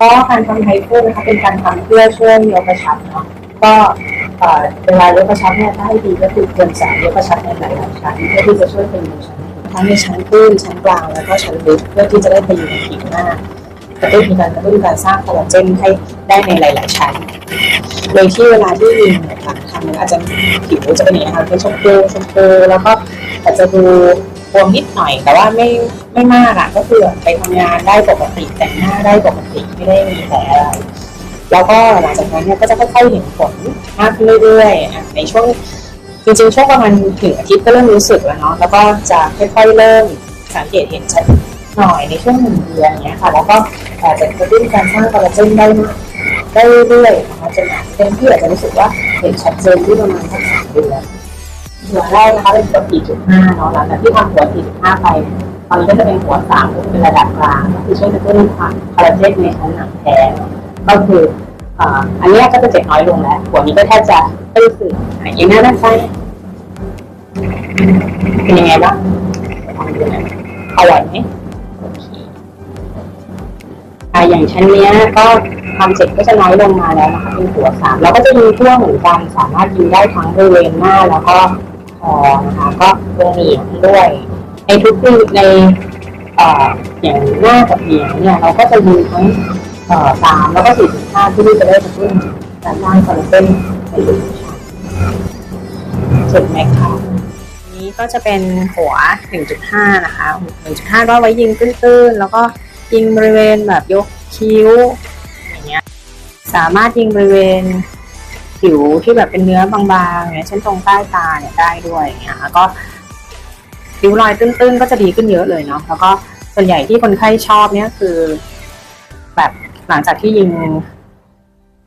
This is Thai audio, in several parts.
ก็การทำไฮฟูนะคะเป็นการทำเพื่อช่วยยกกระชับเนาะก็เอ่อเวลายกกระชับเนี่ยถ้าให้ดีก็คือควรจะยกกระชับในหลายๆชั้นเพื่อที่จะช่วยพยุงชั้นทั้งในชั้นพื้นชั้นกลางแล้วก็ชั้นลึกเพื่อที่จะได้พยุงผิวหน้ากระตุ้นการกระตุ้นการสร้างคอลลาเจนให้ได้ในหลาย ๆ ชั้น โดยที่เวลาที่ยิงเนี่ยหลังทำเนี่ยอาจจะผิวจะเป็นอย่างนี้ค่ะเป็นชมพูชมพูแล้วก็อาจจะดู บวมนิดหน่อย แต่ว่าไม่ไม่มากอะ ก็คือไปทำงานได้ปกติแต่งหน้าได้ปกติไม่ได้มีแผลอะไรแล้วก็หลังจากนั้นเนี่ยก็จะค่อยๆเห็นผลมากขึ้นเรื่อยๆอะในช่วงจริงๆช่วงประมาณถึงอาทิตย์ก็เริ่มรู้สึกแล้วเนาะแล้วก็จะค่อยๆเริ่มสังเกตเห็นชัดหน่อยในช่วงหนึ่งเดือนเนี้ยค่ะแล้วก็อาจจะกระตุ้นการสร้างคอลลาเจนได้มากได้เรื่อยๆนะคะจนเป็นที่อาจจะรู้สึกว่าเห็นชัดเจนที่ประมาณสักสามเดือน หัวแรกนะคะเป็นหัว4.5เนาะหลังจากที่ทำหัว 4.5 ไปตอนนี้ก็จะเป็นหัว3ก็คือเป็นระดับกลางก็คือช่วยกระตุ้นความคอลลาเจนในชั้นหนังแท้เนก็คืออันนี้ก็จะเจ็บน้อยลงแล้ว หัวนี้ก็แทบจะไม่รู้สึกอะอย่างนั้นนะใช่เป็นยังไงบ้างลองดูนะอร่อยไหมโอเคอ่อย่างชั้นเนี้ยก็ความเจ็บก็จะน้อยลงมาแล้วนะคะเป็นหัวสามแล้วก็จะยิงทั่วเหมือนกันสามารถยิงได้ทั้งบริเวณหน้าแล้วก็ อนะคะก็ตรงเหนียงด้วยในทุกปีในอย่างหน้ากับเหนียงเนี่ยเราก็จะยิงทั้งสามแล้วก็สี่ถึงห้าที่จะได้กระตุ้นการสร้างคอลลาเจนในลูกเจ็บไหมคะนี้ก็จะเป็นหัว 1.5 นะคะ 1.5 ก็ไว้ยิงตื้นๆ แล้วก็ยิงบริเวณแบบยกคิ้วอย่างเงี้ยสามารถยิงบริเวณ ผิวที่แบบเป็นเนื้อบางๆเนี่ยเช่นตรงใต้ตาเนี่ยได้ด้วยอย่างเงี้ยแล้วก็ริ้วรอยตื้นๆ ก็จะดีขึ้นเยอะเลยเนาะแล้วก็ส่วนใหญ่ที่คนไข้ชอบเนี่ยคือ แบบหลังจากที่ยิง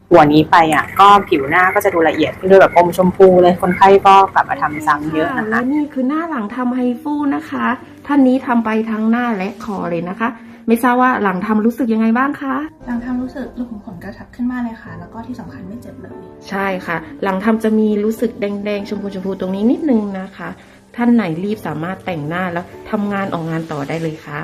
หัวนี้ไปอะ ก็ผิวหน้าก็จะดูละเอียดขึ้นด้วยแบบอมชมพูเลยคนไข้ก็กลับมาทำซ้ำเยอะนะคะและนี่คือหน้าหลังทำไฮฟูนะคะ ท่านนี้ทำไปทั้งหน้าและคอเลยนะคะ ไม่ทราบว่าหลังทำรู้สึกยังไงบ้างคะ หลังทำรู้สึกรูขุมขนกระชับขึ้นมากเลยค่ะ แล้วก็ที่สำคัญไม่เจ็บเลย ใช่ค่ะ หลังทำจะมีรู้สึกแดงๆชมพูชมพูตรงนี้นิดนึงนะคะ ท่านไหนรีบสามารถแต่งหน้าแล้วทำงานออกงานต่อได้เลยค่ะ